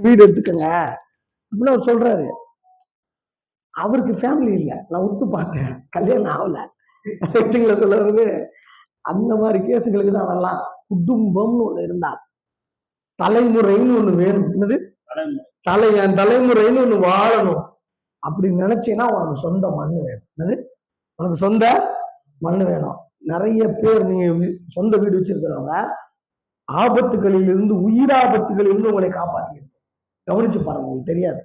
வீடு எடுத்துக்கங்க. அப்படின்னு அவர் சொல்றாரு. அவருக்கு ஃபேமிலி இல்லை. நான் ஒத்து பார்த்தேன். கல்யாணம் ஆகல. ரைட்டுங்களா சொல்ல வருது அந்த மாதிரி கேஸுகளுக்கு தான் அதெல்லாம் குடும்பம்னு ஒண்ணு இருந்தா. தலைமுறைன்னு ஒண்ணு வேணும். என்னது? தலை என் தலைமுறைன்னு ஒண்ணு வாழணும். அப்படி நினைச்சீங்கன்னா உனக்கு சொந்த மண்ணு வேணும். என்னது? உனக்கு சொந்த மண்ணு வேணும். நிறைய பேர் நீங்க சொந்த வீடு வச்சிருக்கிறவங்க ஆபத்துகளில் இருந்து உயிராபத்துகளில் இருந்து உங்களை காப்பாற்றி கவனிச்சு பாருங்க உங்களுக்கு தெரியாது.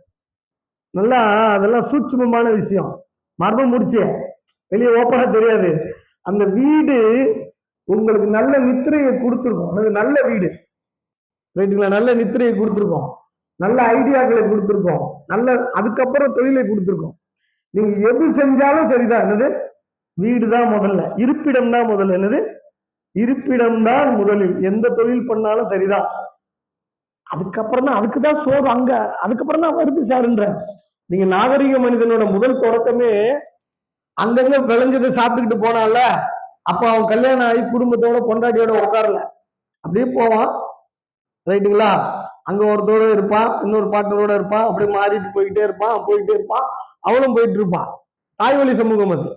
நல்லா அதெல்லாம் சூட்சுமமான விஷயம். மர்மம் முடிச்சு வெளியே ஓப்பனா தெரியாது. அந்த வீடு உங்களுக்கு நல்ல நித்திரையை கொடுத்துருக்கோம். அது நல்ல வீடு. ரைட்டுங்களா? நல்ல நித்திரையை கொடுத்துருக்கோம். நல்ல ஐடியாக்களை கொடுத்துருக்கோம். நல்ல அதுக்கப்புறம் தொழிலை கொடுத்துருக்கோம். நீங்க எது செஞ்சாலும் சரிதான். என்னது? வீடு தான் முதல்ல. இருப்பிடம் தான் முதல்ல. என்னது? இருப்பிடம் தான் முதலில். எந்த தொழில் பண்ணாலும் சரிதான். அதுக்கப்புறம் தான் அதுக்கு தான் சோறு அங்க அதுக்கப்புறம் தான் வருது சார்ன்ற. நீங்க நாகரிக மனிதனோட முதல் தொடக்கமே அங்கங்க விளைஞ்சதை சாப்பிட்டுக்கிட்டு போனால அப்ப அவன் கல்யாணம் ஆகி குடும்பத்தோட பொண்டாட்டியோட உட்காரல. அப்படியே போவான். ரைட்டுங்களா? அங்க ஒருத்தோட இருப்பான் இன்னொரு பாட்டரோட இருப்பான் அப்படியே மாறிட்டு போய்கிட்டே இருப்பான் போயிட்டே இருப்பான் அவளும் போயிட்டு இருப்பான் தாய் வழி சமூகம் அது.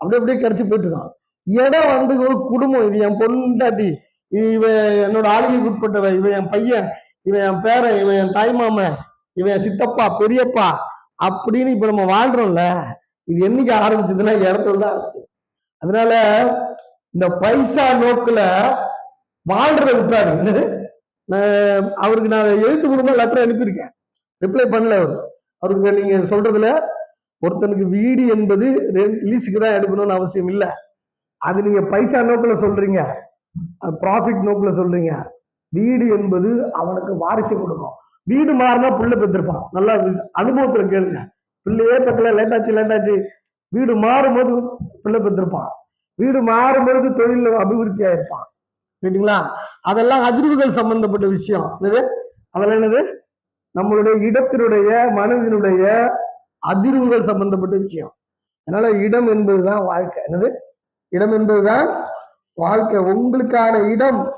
அப்படியே அப்படியே கிடைச்சி போயிட்டு இருக்கான். இடம் வந்து ஒரு குடும்பம். இது என் பொண்டாட்டி. இவன் என்னோட ஆளுகைக்கு உட்பட்டவ இவன் என் பையன். இவன் என் பேரன் இவன் என் தாய் மாமன் இவன் என் சித்தப்பா பெரியப்பா அப்படின்னு இப்ப நம்ம வாழ்றோம்ல இது என்னைக்கு ஆரம்பிச்சதுன்னா இடத்துல தான் ஆரம்பிச்சு அதனால இந்த பைசா நோக்குல வாழ்றத விட்டாரு அவருக்கு நான் எழுத்து மூலமா லெட்டர் அனுப்பியிருக்கேன். ரிப்ளை பண்ணல அவர். அவருக்கு நீங்க சொல்றதுல ஒருத்தனுக்கு வீடு என்பது லீஸுக்கு தான் எடுக்கணும்னு அவசியம் இல்லை. அது நீங்க பைசா நோக்கில் சொல்றீங்க. ப்ராஃபிட் நோக்கில் சொல்றீங்க. வீடு என்பது அவனுக்கு வாரிசு கொடுக்கும். வீடு மாறினா புள்ள பெற்றிருப்பான். நல்லா அனுபவத்துல கேளுங்க. பிள்ளையே பக்கல லேட்டாச்சு லேட்டாச்சு வீடு மாறும்போது பிள்ளை பெற்றிருப்பான். வீடு மாறும்போது தொழில அபிவிருத்தி ஆயிருப்பான். கேட்டீங்களா? அதெல்லாம் அதிர்வுகள் சம்பந்தப்பட்ட விஷயம். என்னது? அதெல்லாம் என்னது? நம்மளுடைய இடத்தினுடைய மனதினுடைய அதிர்வுகள் சம்பந்தப்பட்ட விஷயம். அதனால இடம் என்பதுதான் வாழ்க்கை. என்னது? இடம் என்பதுதான் வாழ்க்கை. உங்களுக்கான இடம்.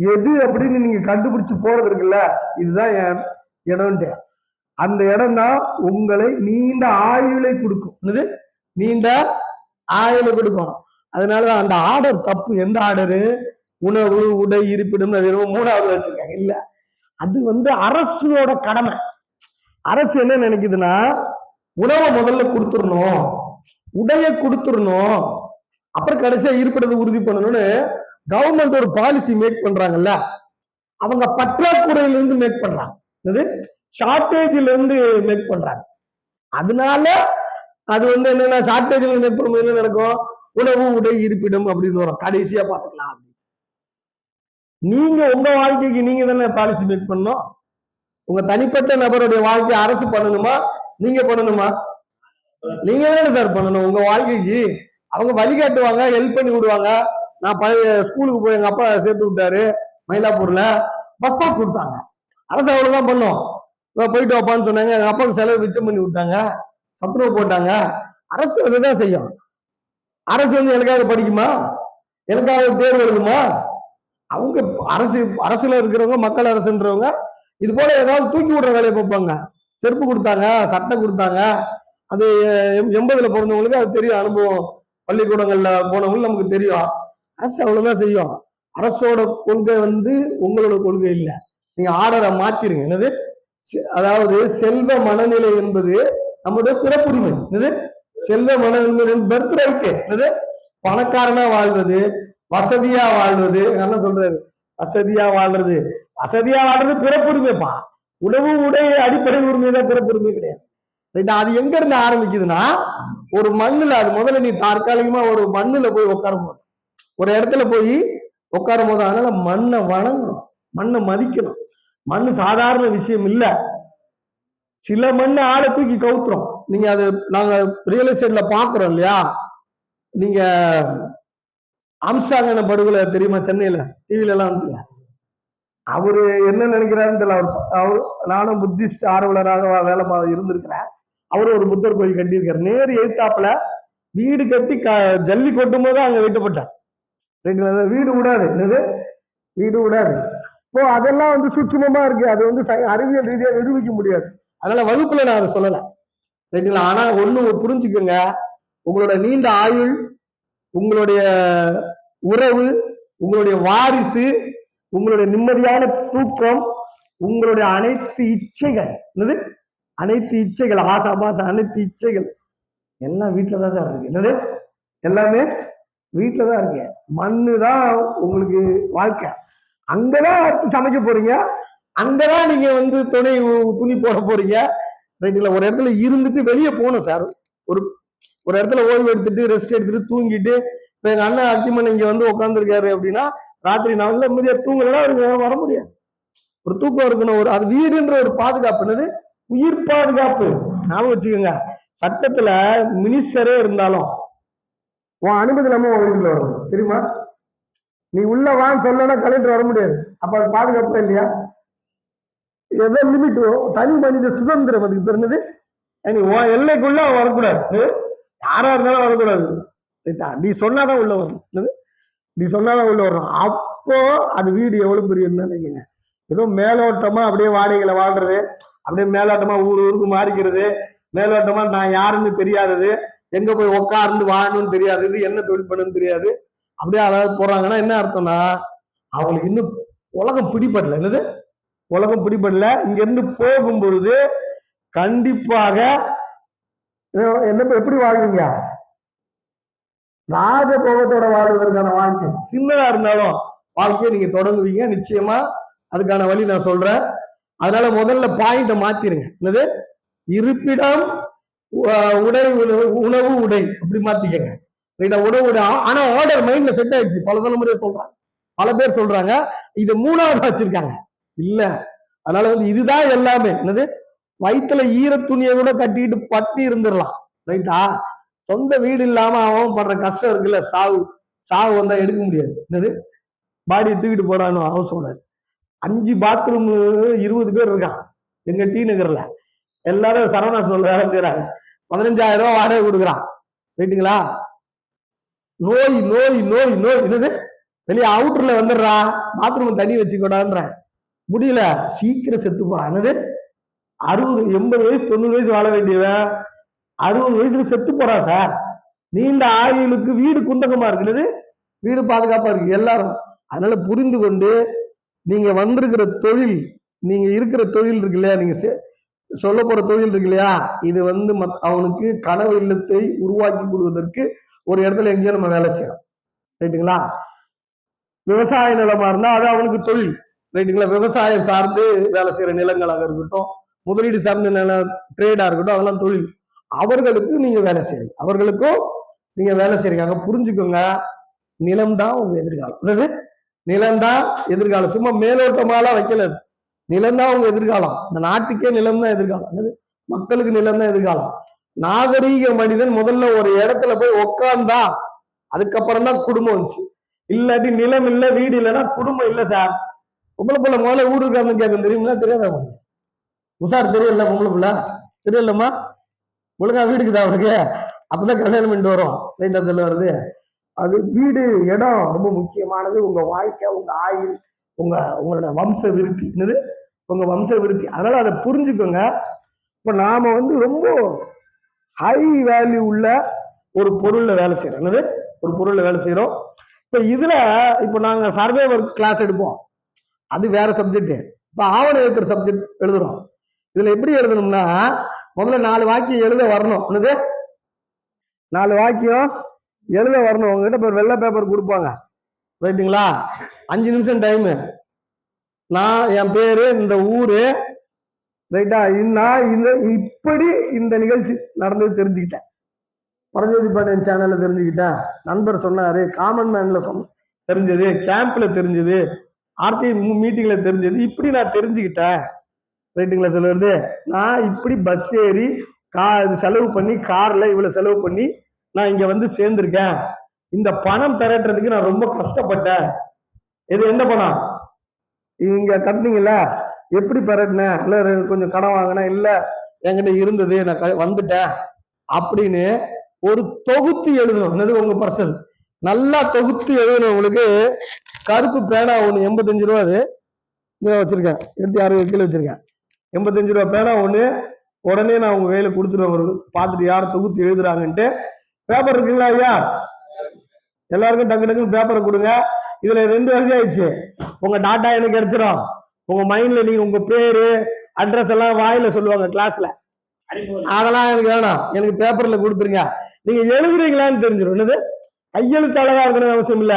எது அப்படின்னு நீங்க கண்டுபிடிச்சு போறது இருக்குல்ல இதுதான் என் இடம்ட்டு அந்த இடம் தான் உங்களை நீண்ட ஆயுளை கொடுக்கும். என்னது? நீண்ட ஆயுளை கொடுக்கும். அதனால அந்த ஆர்டர் தப்பு. எந்த ஆர்டரு உணவு உடை இருப்பிடம் அது என்னமோ மூணாவது வச்சிருக்காங்க. இல்ல. அது வந்து அரசோட கடமை. அரசு என்ன நினைக்குதுன்னா உணவை முதல்ல கொடுத்துடணும். உடைய கொடுத்துடணும். அப்புறம் கடைசியா இருப்பிடத்தை உறுதி பண்ணணும்னு கவர்மெண்ட் ஒரு பாலிசி மேக் பண்றாங்கல்ல அவங்க பற்றாக்குறையில இருந்து மேக் பண்றாங்க. இது ஷார்டேஜ்ல இருந்து மேக் பண்றாங்க. அதனால அது வந்து என்னன்னா ஷார்டேஜ்ல மேக் பண்ணும்போது என்ன நடக்கும்? உணவு உடை இருப்பிடம் அப்படின்னு வரும். கடைசியா பாத்துக்கலாம் அப்படின்னு. நீங்க உங்க வாழ்க்கைக்கு நீங்க தானே பாலிசி மேக் பண்ணணும்? உங்க தனிப்பட்ட நபருடைய வாழ்க்கையை அரசு பண்ணணுமா? நீங்க பண்ணணுமா? நீங்க தானே சார் பண்ணணும். உங்க வாழ்க்கைக்கு அவங்க வழிகாட்டுவாங்க ஹெல்ப் பண்ணி விடுவாங்க. நான் பழைய ஸ்கூலுக்கு போய் எங்க அப்பா சேர்த்து விட்டாரு மயிலாப்பூர்ல. பஸ் பாஸ் கொடுத்தாங்க. அரசு அவ்வளவுதான் பண்ணும். இதோ போயிட்டு வாப்பான்னு சொன்னாங்க. எங்க அப்பாவுக்கு செலவு மிச்சம் பண்ணி விட்டாங்க. சத்துணவு போட்டாங்க. அரசு அதுதான் செய்யும். அரசு வந்து எனக்காக படிக்குமா? எனக்காக தேர்வு எழுதுமா? அவங்க அரசு அரசுல இருக்கிறவங்க மக்கள் அரசுன்றவங்க இது போல ஏதாவது தூக்கி விடுற வேலையை பார்ப்பாங்க. செருப்பு கொடுத்தாங்க சட்டை கொடுத்தாங்க. அது எம்- எண்பதுல பிறந்தவங்களுக்கு அது தெரியும். அனுபவம். பள்ளிக்கூடங்கள்ல போனவங்களுக்கு நமக்கு தெரியும். அரசு அவ்வளவுதான் செய்யும். அரசோட கொள்கை வந்து உங்களோட கொள்கை இல்லை. நீங்க ஆர்டரை மாத்திருங்க. என்னது? செ- அதாவது செல்வ மனநிலை என்பது நம்முடைய பிறப்புரிமை. என்னது? செல்வ மனநிலை பர்த் ரைட் என்னது? பணக்காரனா வாழ்வது வசதியா வாழ்வது. என்ன அண்ணன் சொல்றாரு வசதியா வாழ்றது. வசதியா வாழ்றது பிறப்புரிமைப்பா. உணவு உடை அடிப்படை உரிமை தான் பிறப்புரிமை கிடையாது. ரைட்டா அது எங்க இருந்து ஆரம்பிக்குதுன்னா ஒரு மண்ணுல அது முதல்ல நீ தற்காலிகமா ஒரு மண்ணுல போய் உட்கார போது ஒரு இடத்துல போய் உட்காரும் போது அதனால மண்ணை வணங்கணும். மண்ணை மதிக்கணும். மண் சாதாரண விஷயம் இல்லை. சில மண் ஆளை தூக்கி கவுத்துறோம் நீங்க அது நாங்க ரியல் எஸ்டேட்ல பாக்குறோம் இல்லையா? நீங்க அம்சாங்கன படுகொலை தெரியுமா சென்னையில? டிவில எல்லாம் வந்துச்சுல அவரு என்ன நினைக்கிறாருன்னு தெரியல. அவர் அவர் நானும் புத்திஸ்ட் ஆர்வலராக வேலை இருந்திருக்கிறேன். அவர் ஒரு புத்தர் கோயில் கட்டியிருக்காரு. நேர் எழுத்தாப்புல வீடு கட்டி க ஜல்லி கொட்டும் போது அங்க வெட்டப்பட்டார். ரைட்டுங்களா? வீடு விடாது. என்னது? வீடு விடாது. இப்போ அதெல்லாம் வந்து சுற்றுமமா இருக்கு. அது வந்து அறிவியல் ரீதியா நிரூபிக்க முடியாது. அதனால வகுப்புல நான் அதை சொல்லல. ரைட்டுங்களா ஆனா ஒண்ணு புரிஞ்சுக்கோங்க. உங்களோட நீண்ட ஆயுள் உங்களுடைய உறவு உங்களுடைய வாரிசு உங்களுடைய நிம்மதியான தூக்கம் உங்களுடைய அனைத்து இச்சைகள். என்னது? அனைத்து இச்சைகள். ஆசா பாசா அனைத்து இச்சைகள். எல்லாம் வீட்டில் தான் சார் இருக்கு. என்னது? எல்லாமே வீட்டில் தான் இருக்கு மண்ணு தான் உங்களுக்கு வாழ்க்கை. அங்கதான் அடுத்து சமைக்க போறீங்க? அங்கதான் நீங்க வந்து துணை துணி போட போறீங்க? ரைட்டுங்களா ஒரு இடத்துல இருந்துட்டு வெளியே போகணும் சார் ஒரு ஒரு இடத்துல ஓய்வு எடுத்துட்டு ரெஸ்ட் எடுத்துட்டு தூங்கிட்டு இப்ப எங்க அண்ணன் அக்கிமன் இங்க வந்து உட்காந்துருக்காரு அப்படின்னா ராத்திரி நல்ல நிம்மதியா தூங்கலாம் அவருக்கு வர முடியாது. ஒரு தூக்கம் இருக்கணும் ஒரு அது வீடுன்ற ஒரு பாதுகாப்பு என்னது? உயிர் பாதுகாப்பு. ஞாபகம் வச்சுக்கோங்க. சட்டத்துல மினிஸ்டரே இருந்தாலும் உன் அனுமதி இல்லாம உன் வீட்டுல வரணும் தெரியுமா? நீ உள்ள வான்னு சொல்லனா கலெக்டர் வர முடியாது. அப்ப அது பாதுகாப்பா இல்லையா? எதோ லிமிட் தனி மனித சுதந்திரம் அதுக்கு தெரிஞ்சது நீ உன் எல்லைக்குள்ள அவன் வரக்கூடாது. யாரா இருந்தாலும் வரக்கூடாது. ரைட்டா? நீ சொன்னாதான் உள்ள வரணும் என்னது? நீ சொன்னாதான் உள்ள வரணும் அப்போ அது வீடு எவ்வளவு பெரிய நினைக்கிறீங்க. ஏதோ மேலோட்டமா அப்படியே வாடகைகளை வாழ்றது அப்படியே மேலோட்டமா ஊர் ஊருக்கு மாறிக்கிறது மேலோட்டமா நான் யாருன்னு தெரியாதது எங்க போய் உட்கார்ந்து வாழணும்னு தெரியாது இது என்ன தொழில் பண்ணணும்னு தெரியாது. அப்படியே அதாவது போறாங்கன்னா என்ன அர்த்தம்னா அவங்களுக்கு இன்னும் உலகம் பிடிபடல. என்னது? உலகம் பிடிபடல. இங்கிருந்து போகும் பொழுது கண்டிப்பாக என்ன எப்படி வாழ்வீங்க? ராஜபோகத்தோட வாழ்வதற்கான வாழ்க்கை. சின்னதா இருந்தாலும் வாழ்க்கையை நீங்க தொடங்குவீங்க நிச்சயமா. அதுக்கான வழி நான் சொல்றேன். அதனால முதல்ல பாயிண்ட மாத்திருங்க. என்னது? இருப்பிடம் உடை உணவு உணவு உடை அப்படி மாத்திக்கங்க. ரைட்டா உணவு உடை. ஆனா ஆர்டர் மைண்ட்ல செட் ஆயிடுச்சு. பல தலைமுறை சொல்றாங்க. பல பேர் சொல்றாங்க இது மூணாவது வச்சிருக்காங்க. இல்ல. அதனால வந்து இதுதான் எல்லாமே. என்னது? வயிற்றுல ஈர துணியை கூட கட்டிட்டு பட்டி இருந்துடலாம். ரைட்டா சொந்த வீடு இல்லாம அவன் படுற கஷ்டம் இருக்குல்ல சாவு. சாவு வந்தா எடுக்க முடியாது. என்னது? பாடியை தூக்கிட்டு போடான்னு அவன் சொன்னார் அஞ்சு பாத்ரூம் இருபது பேர் இருக்கான் எங்க டி நகர்ல. எல்லாரும் சரவணா சொல்ல வேலை செய்யறாங்க பதினஞ்சாயிரம் ரூபாய் வாடகை கொடுக்குறான். ரைட்டுங்களா நோய் நோய் நோய் நோய். என்னது? வெளியே அவுட்டர்ல வந்துடுறா. பாத்ரூம் தண்ணி வச்சுக்கூடான்ற முடியல. சீக்கிரம் செத்து போறான். என்னது? அறுபது எண்பது வயசு தொண்ணூறு வயசு வாழ வேண்டியவன். அறுபது வயசுல செத்து போறான் சார் நீண்ட ஆயுளுக்கு வீடு குந்தகமா இருக்குது வீடு பாதுகாப்பா இருக்கு. எல்லாரும். அதனால புரிந்து கொண்டு நீங்க வந்திருக்கிற தொழில் நீங்க இருக்கிற தொழில் இருக்கு இல்லையா? நீங்க சொல்ல போற தொழில் இருக்கு இல்லையா? இது வந்து மத்- அவனுக்கு கனவு இல்லத்தை உருவாக்கி கொடுவதற்கு ஒரு இடத்துல எங்கேயோ நம்ம வேலை செய்யறோம் ரைட்டுங்களா? விவசாய நிலமா இருந்தா அது அவனுக்கு தொழில். ரைட்டுங்களா? விவசாயம் சார்ந்து வேலை செய்யற நிலங்களாக இருக்கட்டும் முதலீடு சார்ந்த நில ட்ரேடா இருக்கட்டும் அதெல்லாம் தொழில். அவர்களுக்கு நீங்க வேலை செய்யுங்க அவர்களுக்கும் நீங்க வேலை செய்யறீங்க அங்க புரிஞ்சுக்கோங்க. நிலம் தான் உங்க எதிர்காலம். என்னது? நிலம் தான் எதிர்காலம். சும்மா மேலோட்டமாலாம் வைக்கல நிலம் தான் உங்க எதிர்காலம். இந்த நாட்டுக்கே நிலம் தான் எதிர்காலம். என்னது? மக்களுக்கு நிலம் தான் எதிர்காலம். நாகரீக மனிதன் முதல்ல ஒரு இடத்துல போய் உக்காந்தா அதுக்கப்புறம் தான் குடும்பம் வந்துச்சு. இல்லாட்டி நிலம் இல்ல வீடு இல்லைன்னா குடும்பம் இல்ல சார். பொம்பளை பிள்ளை முதல்ல ஊரு இருக்கான்னு கேட்க தெரியுமா? தெரியாதா உங்களுக்கு? உஷார் தெரியல பொம்பளை பிள்ளை. தெரியலம்மா? ஒழுங்கா வீடுக்குதா அவனுக்கு அப்பதான் கல்யாணம் பண்ணிட்டு வரும் ரைட்டா சொல்ல வருது. அது வீடு இடம் ரொம்ப முக்கியமானது. உங்க வாழ்க்கை உங்க ஆயுள் உங்க உங்களோட வம்ச விருத்தி. என்னது? உங்க வம்ச விருத்தி அதனால அதை புரிஞ்சுக்கோங்க. இப்ப நாம வந்து ரொம்ப ஹை வேல்யூ உள்ள ஒரு பொருள்ல வேலை செய்யறோம் என்னது? ஒரு பொருள்ல வேலை செய்யறோம் இப்ப இதுல இப்ப நாங்க ஒர்க் கிளாஸ் எடுப்போம். அது வேற சப்ஜெக்ட் இப்ப ஆவணம் எழுத்துற சப்ஜெக்ட் எழுதுறோம். இதுல எப்படி எழுதணும்னா முதல்ல நாலு வாக்கியம் எழுத வரணும். என்னது? நாலு வாக்கியம் எழுத வரணும். உங்ககிட்ட இப்போ வெள்ளை பேப்பர் கொடுப்பாங்க. ரைட்டுங்களா? அஞ்சு நிமிஷம் டைமு நான் என் பேரு இந்த ஊரு. ரைட்டா நான் இந்த இப்படி இந்த நிகழ்ச்சி நடந்தது தெரிஞ்சுக்கிட்டேன். பரஞ்சோதி பாண்டியன் சேனல்ல தெரிஞ்சுக்கிட்டேன். நண்பர் சொன்னாரு காமன் மேன்ல சொன்ன தெரிஞ்சது கேம்ப்ல தெரிஞ்சது ஆர்டி மீட்டிங்ல தெரிஞ்சது. இப்படி நான் தெரிஞ்சுக்கிட்டேன். ரைட்டுங்களா சொல்லுறது நான் இப்படி பஸ் ஏறி கா செலவு பண்ணி கார்ல இவ்வளவு செலவு பண்ணி நான் இங்க வந்து சேர்ந்திருக்கேன். இந்த பணம் திரட்டுறதுக்கு நான் ரொம்ப கஷ்டப்பட்டேன். இது எந்த பணம்? இங்க கட்டினீங்களா எப்படி பெறட்டினேன் இல்ல கொஞ்சம் கடன் வாங்கினேன் இல்ல என்கிட்ட இருந்தது நான் க- வந்துட்டேன். அப்படின்னு ஒரு தொகுத்து எழுதணும். என்னது உங்க பர்சன் நல்லா தொகுத்து எழுதணும் கருப்பு பேனா ஒன்று எண்பத்தஞ்சு ரூபா அது. இங்கே வச்சுருக்கேன். எடுத்து அறுபது கீழே வச்சிருக்கேன். எண்பத்தஞ்சு ரூபா பேனா ஒன்று உடனே நான் உங்கள் கையில் கொடுத்துருவேன் ஒரு பார்த்துட்டு யார் தொகுத்து எழுதுறாங்கன்ட்டு பேப்பர் இருக்குங்களா ஐயா? எல்லாருக்கும் டக்கு டக்குன்னு பேப்பரை கொடுங்க. இதுல ரெண்டு வருஷம் ஆயிடுச்சு. உங்க டாட்டா எனக்கு கிடைச்சிடும் உங்க மைண்ட்ல நீங்க உங்க பேரு அட்ரஸ் எல்லாம் வாயில சொல்லுவாங்க கிளாஸ்ல அதெல்லாம் எனக்கு வேணாம். எனக்கு பேப்பர்ல கொடுத்துருங்க. நீங்க எழுதுறீங்களான்னு தெரிஞ்சிடும் என்னது? கையெழுத்து அழகா இருக்கணும் அவசியம் இல்ல.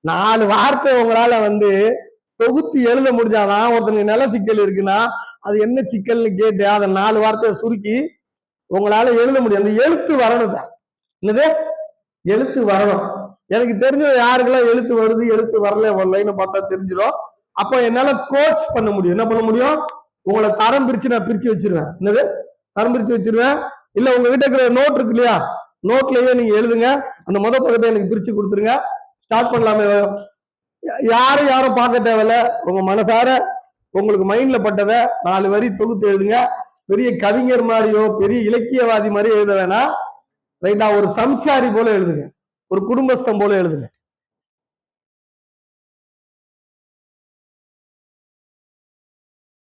நாலு வார்த்தை உங்களால வந்து தொகுத்து எழுத முடிஞ்சாதான் ஒருத்தனுக்கு நில சிக்கல் இருக்குன்னா அது என்ன சிக்கல்னு கேட்டு அதை நாலு வார்த்தையை சுருக்கி உங்களால எழுத முடியும். அந்த எழுத்து வரணும் சார் என்னது? எழுத்து வரணும். எனக்கு தெரிஞ்சது யாருக்கெல்லாம் எழுத்து வருது எழுத்து வரல வரலன்னு பார்த்தா தெரிஞ்சிடும். அப்போ என்னால கோச் பண்ண முடியும். என்ன பண்ண முடியும்? உங்களை தரம் பிரிச்சு நான் பிரிச்சு வச்சிருவேன். என்னது? தரம் பிரிச்சு வச்சிருவேன்? இல்ல உங்க கிட்ட இருக்கிற நோட் இருக்கு இல்லையா? நோட்லயே நீங்க எழுதுங்க. அந்த முத பக்கத்தை எனக்கு பிரிச்சு கொடுத்துருங்க. ஸ்டார்ட் பண்ணலாமே. யாரும் யாரும் பார்க்க தேவையில்ல. உங்க மனசார உங்களுக்கு மைண்ட்ல பட்டதை நாலு வரி தொகுத்து எழுதுங்க. பெரிய கவிஞர் மாதிரியோ பெரிய இலக்கியவாதி மாதிரியோ எழுத வேணாம். ரைட்டா ஒரு சம்சாரி போல எழுதுங்க. ஒரு குடும்பஸ்தம் போல எழுதுங்க.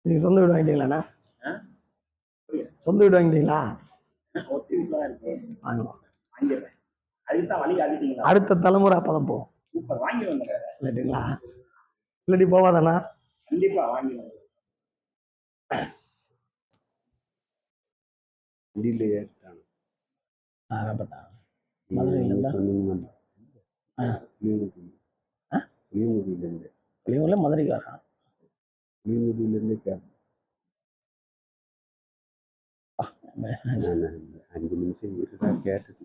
நீங்க சொந்த வீடு வாங்கிட்டீங்களாண்ணா சொந்த வீடு வாங்கிட்டீங்களா? வாங்கலாம் அடுத்த தலைமுறை அப்பதான் போகும் சூப்பர். வாங்கி வந்துடுறேன். இல்லைங்களா இல்லாட்டி போவாதாண்ணா? கண்டிப்பா வாங்கி வந்துடுறேன் வண்டியில ஏறிட்டாங்க ஆகப்பட்டா மதுரையில இருந்தா? சொன்னீங்கன்னா ஆ. புளியங்குடியில? புளியங்குடியிலேருந்து இவங்கள மதுரைக்கு வரான் புளியங்குடியிலேருந்து நான் அஞ்சு நிமிஷம் இருடா கேட்டுட்டு